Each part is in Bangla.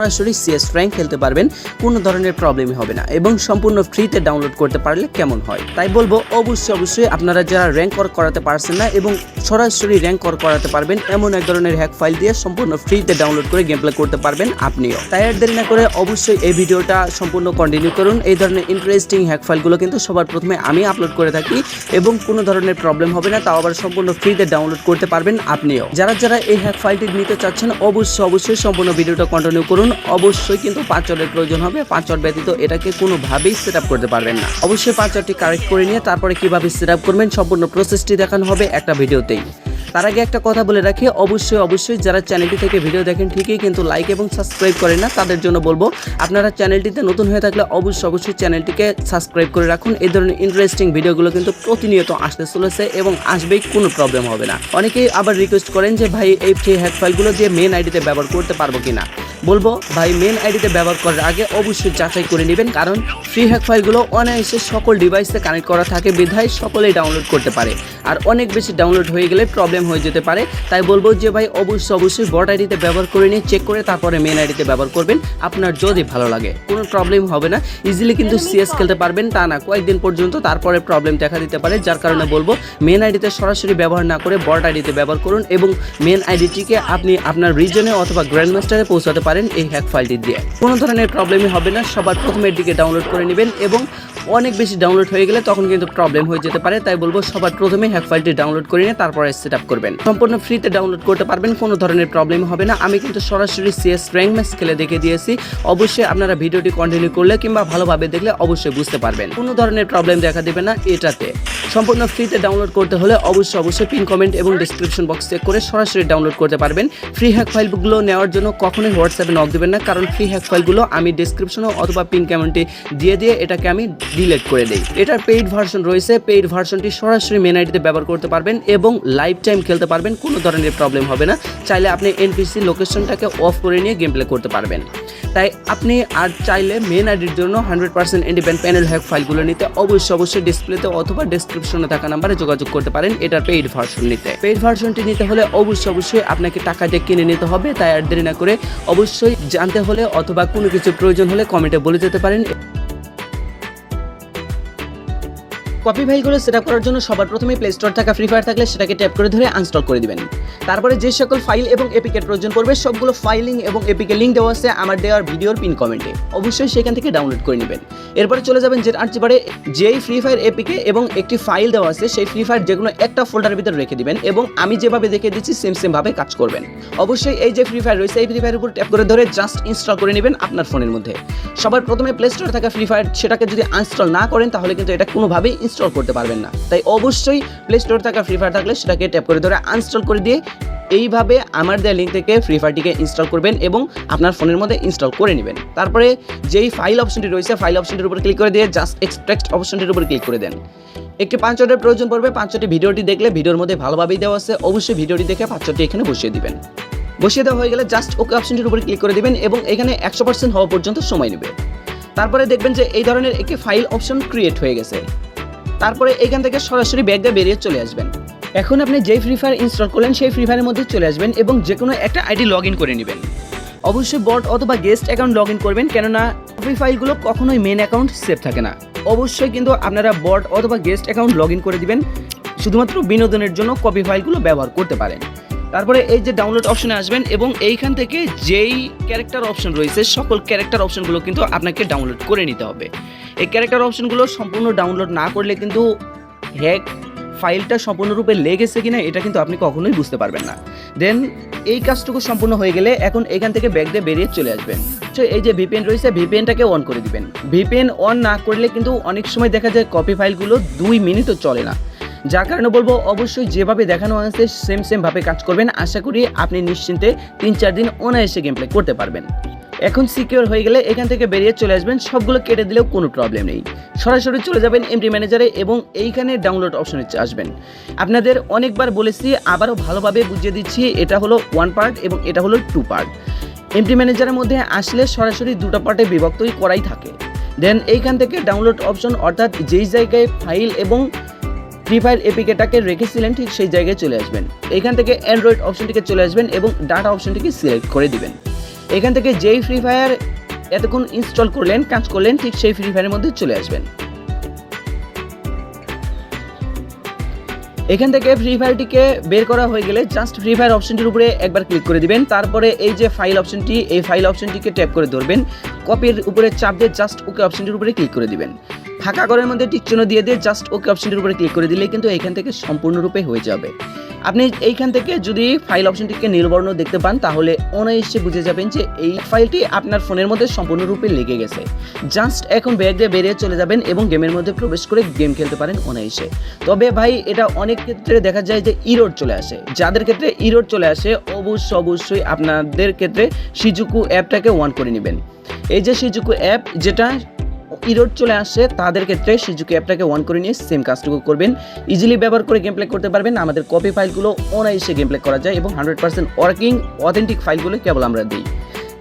সরাসরি সিএস র্যাঙ্ক খেলতে পারবেন, কোনো ধরনের প্রবলেমই হবে না এবং সম্পূর্ণ ফ্রিতে ডাউনলোড করতে পারলে কেমন হয়? তাই বলব, অবশ্যই অবশ্যই আপনারা যারা র্যাঙ্ক কর করাতে পারছেন না এবং সরাসরি র্যাঙ্ক কর করাতে পারবেন, এমন এক ধরনের হ্যাক ফাইল দিয়ে সম্পূর্ণ ফ্রিতে ডাউনলোড করে গেম প্লে করতে পারবেন আপনিও। তাই আর দেরি না করে অবশ্যই এই ভিডিওটা সম্পূর্ণ কন্টিনিউ করুন। এই ধরনের ইন্টারেস্টিং হ্যাক ফাইলগুলো কিন্তু সবার প্রথমে আমি আপলোড করে থাকি এবং কোনো ধরনের প্রবলেম হবে না, তাও আবার সম্পূর্ণ ফ্রিতে ডাউনলোড করতে পারবেন আপনিও। যারা যারা এই হ্যাক ফাইলটি নিতে চাচ্ছেন, অবশ্যই অবশ্যই সম্পূর্ণ ভিডিওটা কন্টিনিউ করুন। অবশ্যই কিন্তু পাঁচজনের প্রয়োজন হবে। পাঁচজন ব্যতীত এটাকে কোনোভাবেই সেট করতে পারবেন না। অবশ্যই পাঁচজনটি কারেক্ট করে নিয়ে তারপরে কীভাবে সেট করবেন সম্পূর্ণ প্রসেসটি দেখানো হবে একটা ভিডিওতেই। তার আগে একটা কথা বলে রাখি, অবশ্যই অবশ্যই যারা চ্যানেলটি থেকে ভিডিও দেখেন ঠিকই কিন্তু লাইক এবং সাবস্ক্রাইব করেন না, তাদের জন্য বলব, আপনারা চ্যানেলটিতে নতুন হয়ে থাকলে অবশ্যই অবশ্যই চ্যানেলটিকে সাবস্ক্রাইব করে রাখুন। এই ধরনের ইন্টারেস্টিং ভিডিওগুলো কিন্তু প্রতিনিয়ত আসতে চলেছে এবং আসবেই, কোনো প্রবলেম হবে না। অনেকেই আবার রিকোয়েস্ট করেন যে, ভাই, এই ফ্রি হ্যাক ফাইলগুলো দিয়ে মেন আইডিতে ব্যবহার করতে পারব কিনা? বলব ভাই মেন আইডিতে ব্যবহার করার আগে অবশ্যই যাচাই করে নেবেন কারণ ফ্রি হ্যাক ফাইলগুলো অনায়াসে সকল ডিভাইসে কানেক্ট করা থাকে বিধায় সকলেই ডাউনলোড করতে পারে। আর অনেক বেশি ডাউনলোড হয়ে গেলে প্রবলেম হয়ে যেতে পারে। তাই বলব যে ভাই অবশ্যই অবশ্যই বট আইডিতে ব্যবহার করে নিয়ে চেক করে তারপরে মেন আইডিতে ব্যবহার করবেন। আপনার যদি ভালো লাগে কোনো প্রবলেম হবে না। ইজিলি কিন্তু সিএস খেলতে পারবেন তা না কয়েকদিন পর্যন্ত তারপরে প্রবলেম দেখা দিতে পারে। যার কারণে বলব মেন আইডিতে সরাসরি ব্যবহার না করে বট আইডিতে ব্যবহার করুন এবং মেন আইডিটিকে আপনি আপনার রিজনে অথবা গ্র্যান্ড মাস্টারে পৌঁছাতে পারেন। এই হ্যাক ফাইলটি দিয়ে। কোনো ধরনের প্রবলেমই হবে না, সবার প্রথমে এটিকে ডাউনলোড করে নেবেন এবং অনেক বেশি ডাউনলোড হয়ে গেলে তখন কিন্তু প্রবলেম হয়ে যেতে পারে। তাই বলব সবার প্রথমে হ্যাক ফাইলটি ডাউনলোড করে নিয়ে তারপরে সেট আপ করবেন। সম্পূর্ণ ফ্রিতে ডাউনলোড করতে পারবেন, কোনো ধরনের প্রবলেম হবে না। আমি কিন্তু সরাসরি সিএস র্যাঙ্ক ম্যাচ খেলে দেখে দিয়েছি। অবশ্যই আপনারা ভিডিওটি কন্টিনিউ করলে কিংবা ভালোভাবে দেখলে অবশ্যই বুঝতে পারবেন। কোনো ধরনের প্রবলেম দেখা দেবে না এটাতে। সম্পূর্ণ ফ্রিতে ডাউনলোড করতে হলে অবশ্যই অবশ্যই পিন কমেন্ট এবং ডিসক্রিপশন বক্স চেক করে সরাসরি ডাউনলোড করতে পারবেন। ফ্রি হ্যাক ফাইলগুলো নেওয়ার জন্য কখনোই হোয়াটসঅ্যাপে নক দেবেন না। কারণ ফ্রি হ্যাক ফাইলগুলো আমি ডিসক্রিপশনে অথবা পিন কমেন্টে দিয়ে দিয়ে এটাকে আমি ডিলিট করে দিই। এটার পেইড ভার্সন রয়েছে। পেইড ভার্সনটি সরাসরি মেন আইডিতে ব্যবহার করতে পারবেন এবং লাইফ টাইম খেলতে পারবেন, কোনো ধরনের প্রবলেম হবে না। চাইলে আপনি এনপিসি লোকেশনটাকে অফ করে নিয়ে গেম প্লে করতে পারবেন। তাই আপনি আর চাইলে মেন আইডির জন্য hundred percent independent panel hack ফাইলগুলো নিতে অবশ্যই অবশ্যই ডিসপ্লেতে অথবা ডিসক্রিপশনে থাকা নাম্বারে যোগাযোগ করতে পারেন এটার পেইড ভার্সন নিতে। পেইড ভার্সনটি নিতে হলে অবশ্যই অবশ্যই আপনাকে টাকা দিয়ে কিনে নিতে হবে, তাই আর দেরি না করে অবশ্যই জানতে হলে অথবা কোনো কিছু প্রয়োজন হলে কমেন্টে বলে যেতে পারেন। কপি ফাইলগুলো সেট আপ করার জন্য সবার প্রথমে প্লে স্টোর থাকা ফ্রি ফায়ার থাকলে সেটাকে ট্যাপ করে ধরে আনস্টল করে দিবেন। তারপরে যে সকল ফাইল এবং এপিকের প্রয়োজন পড়বে, সবগুলো ফাইলিং এবং এপিকে লিঙ্ক দেওয়া আছে আমার দেওয়ার ভিডিওর পিন কমেন্টে অবশ্যই সেখান থেকে ডাউনলোড করে নেবেন। এরপরে চলে যাবেন যে জেট আর্চিবারে যেই ফ্রি ফায়ার এপিকে এবং একটি ফাইল দেওয়া আছে, সেই ফ্রি ফায়ার যেগুলো একটা ফোল্ডারের ভিতরে রেখে দিবেন এবং আমি যেভাবে দেখে দিচ্ছি সেম সেম ভাবে কাজ করবেন। অবশ্যই এই যে ফ্রি ফায়ার রয়েছে, এই ফ্রি ফায়ার উপর ট্যাপ করে ধরে জাস্ট ইনস্টল করে নেবেন আপনার ফোনের মধ্যে। সবার প্রথমে প্লে স্টোরে থাকা ফ্রি ফায়ার সেটাকে যদি আনস্টল না করেন, তাহলে কিন্তু এটা কোনোভাবেই ইনস্টল করতে পারবেন না। তাই অবশ্যই প্লে স্টোরে থাকা ফ্রি ফায়ার থাকলে সেটাকে ট্যাপ করে ধরে আনস্টল করে দিয়ে এইভাবে আমার দেওয়া লিঙ্ক থেকে ফ্রি ফায়ারটিকে ইনস্টল করবেন এবং আপনার ফোনের মধ্যে ইনস্টল করে নেবেন। তারপরে যেই ফাইল অপশনটি রয়েছে ফাইল অপশনটির উপর ক্লিক করে দিয়ে জাস্ট এক্সট্রাক্ট অপশনটির উপর ক্লিক করে দেন। একটি পাঁচশোটির প্রয়োজন পড়বে পাঁচশোটি ভিডিওটি দেখলে ভিডিওর মধ্যে ভালোভাবেই দেওয়া আছে, অবশ্যই ভিডিওটি দেখে পাঁচশোটি এখানে বসিয়ে দিবেন। বসিয়ে দেওয়া হয়ে গেলে জাস্ট ওকে অপশনটির উপর ক্লিক করে দিবেন এবং এখানে একশো পার্সেন্ট হওয়া পর্যন্ত সময় নেবে। তারপরে দেখবেন যে এই ধরনের একটি ফাইল অপশন ক্রিয়েট হয়ে গেছে। তারপরে এখান থেকে সরাসরি ব্যাগ দিয়ে বেরিয়ে চলে আসবেন। এখন আপনি যেই ফ্রি ফায়ার ইনস্টল করলেন, সেই ফ্রি ফায়ারের মধ্যে চলে আসবেন এবং যে কোনো একটা আইডি লগ ইন করে নেবেন। অবশ্যই বট অথবা গেস্ট অ্যাকাউন্ট লগ ইন করবেন, কেননা কপি ফাইলগুলো কখনোই মেন অ্যাকাউন্ট সেভ থাকে না। অবশ্যই কিন্তু আপনারা বট অথবা গেস্ট অ্যাকাউন্ট লগ ইন করে দিবেন, শুধুমাত্র বিনোদনের জন্য কপি ফাইলগুলো ব্যবহার করতে পারেন। তারপরে এই যে ডাউনলোড অপশনে আসবেন এবং এইখান থেকে যেই ক্যারেক্টার অপশন রয়েছে, সকল ক্যারেক্টার অপশনগুলো কিন্তু আপনাকে ডাউনলোড করে নিতে হবে। এই ক্যারেক্টার অপশনগুলো সম্পূর্ণ ডাউনলোড না করলে কিন্তু হ্যাক ফাইলটা সম্পূর্ণরূপে লেগেছে কিনা, এটা কিন্তু আপনি কখনোই বুঝতে পারবেন না। দেন এই কাজটুকু সম্পূর্ণ হয়ে গেলে এখন এখান থেকে ব্যাগ দিয়ে বেরিয়ে চলে আসবেন। তো এই যে ভিপিএন রয়েছে ভিপিএনটাকে অন করে দিবেন। ভিপিএন অন না করলে কিন্তু অনেক সময় দেখা যায় কপি ফাইলগুলো দুই মিনিটও চলে না। যার কারণে বলব অবশ্যই যেভাবে দেখানো হয়েছে সেম সেম ভাবে কাজ করবেন। আশা করি আপনি নিশ্চিন্তে তিন চার দিন অনায়াসে গেম প্লে করতে পারবেন। এখন সিকিউর হয়ে গেলে এখান থেকে বেরিয়ে চলে আসবেন। সবগুলো কেটে দিলেও কোনো প্রবলেম নেই। সরাসরি চলে যাবেন এমটি ম্যানেজারে এবং এইখানে ডাউনলোড অপশনে আসবেন। আপনাদের অনেকবার বলেছি, আবারও ভালোভাবে বুঝিয়ে দিচ্ছি, এটা হলো ওয়ান পার্ট এবং এটা হলো টু পার্ট এমটি ম্যানেজারের মধ্যে আসলে সরাসরি দুটো পার্টে বিভক্তই করাই থাকে। দেন এইখান থেকে ডাউনলোড অপশন অর্থাৎ যেই জায়গায় ফাইল এবং ফ্রি ফায়ার এপিকেটাকে রেখেছিলেন, ঠিক সেই জায়গায় চলে আসবেন। এখান থেকে অ্যান্ড্রয়েড অপশনটিকে চলে আসবেন এবং ডাটা অপশনটিকে সিলেক্ট করে দিবেন। এখান থেকে যেই ফ্রি ফায়ার এতক্ষণ ইনস্টল করলেন, কাজ করলেন, ঠিক সেই ফ্রি ফায়ারের মধ্যে চলে আসবেন। এখান থেকে ফ্রি ফায়ারটিকে বের করা হয়ে গেলে জাস্ট ফ্রি ফায়ার অপশনটির উপরে একবার ক্লিক করে দিবেন। তারপরে এই যে ফাইল অপশনটি এই ফাইল অপশনটিকে ট্যাপ করে ধরবেন। কপির উপরে চাপ দিয়ে জাস্ট ওকে অপশনটির উপরে ক্লিক করে দিবেন। ফাঁকা ঘরের মধ্যে চিহ্ন দিয়ে দিয়ে জাস্ট ওকে অপশনটির উপরে ক্লিক করে দিলে কিন্তু এখান থেকে সম্পূর্ণরূপে হয়ে যাবে। আপনি এইখান থেকে যদি ফাইল অপশনটিকে নীলবর্ণ দেখতে পান, তাহলে অনায়াসে বুঝে যাবেন যে এই ফাইলটি আপনার ফোনের মধ্যে সম্পূর্ণরূপে লেগে গেছে। জাস্ট এখন ব্যাগ দিয়ে বেরিয়ে চলে যাবেন এবং গেমের মধ্যে প্রবেশ করে গেম খেলতে পারেন অনায়াসে। তবে ভাই, এটা অনেক ক্ষেত্রে দেখা যায় যে ইরোড চলে আসে। যাদের ক্ষেত্রে ইরোড চলে আসে অবশ্যই অবশ্যই আপনাদের ক্ষেত্রে সিজুকু অ্যাপটাকে ওয়ান করে নেবেন। এই যে সিজুকু অ্যাপ যেটা ইরোড চলে আসে, তাদের ক্ষেত্রে সিজুকি অ্যাপটাকে অন করে নিয়ে সেম কাজটুকু করবেন। ইজিলি ব্যবহার করে গেম প্লে করতে পারবেন, আমাদের কপি ফাইলগুলো অনায়াসে গেম প্লে করা যায় এবং হান্ড্রেড পার্সেন্ট ওয়ার্কিং অথেন্টিক ফাইলগুলো কেবল আমরা দিই।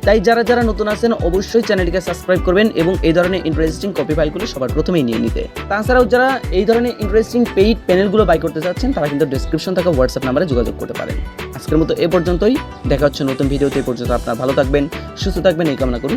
তাই যারা যারা নতুন আছেন, অবশ্যই চ্যানেলটিকে সাবস্ক্রাইব করবেন এবং এই ধরনের ইন্টারেস্টিং কপি ফাইলগুলো সবার প্রথমেই নিয়ে নিতে। তাছাড়াও যারা এই ধরনের ইন্টারেস্টিং পেইড প্যানেলগুলো বাই করতে চাচ্ছেন, তারা কিন্তু ডিসক্রিপশন থাকা হোয়াটসঅ্যাপ নাম্বারে যোগাযোগ করতে পারেন। আজকের মতো এ পর্যন্তই, দেখা হচ্ছে নতুন ভিডিওতে পর্যন্ত আপনার ভালো থাকবেন, সুস্থ থাকবেন, এই কামনা করি।